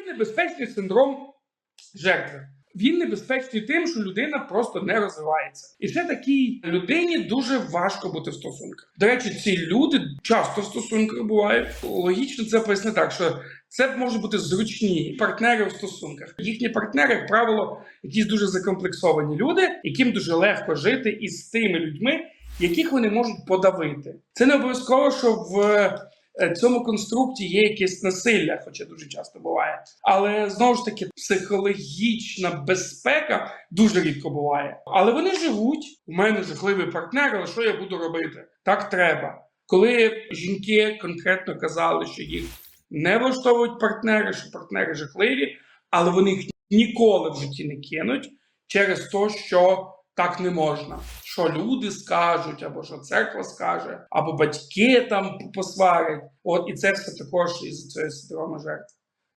небезпечний синдром жертви. Він небезпечний тим, що людина просто не розвивається. І ще такій людині дуже важко бути в стосунках. До речі, ці люди часто в стосунках бувають. Логічно це пояснити так, що це можуть бути зручні партнери в стосунках. Їхні партнери, як правило, якісь дуже закомплексовані люди, яким дуже легко жити із тими людьми, яких вони можуть подавити. Це не обов'язково, що в цьому конструкті є якесь насилля, хоча дуже часто буває. Але знову ж таки, психологічна безпека дуже рідко буває. Але вони живуть. У мене жахливий партнер, але що я буду робити? Так треба. Коли жінки конкретно казали, що їх не влаштовують партнери, що партнери жахливі, але вони їх ніколи в житті не кинуть через те, що так не можна. Що люди скажуть, або що церква скаже, або батьки там посварять. От і це все також із цієї синдрому жертви.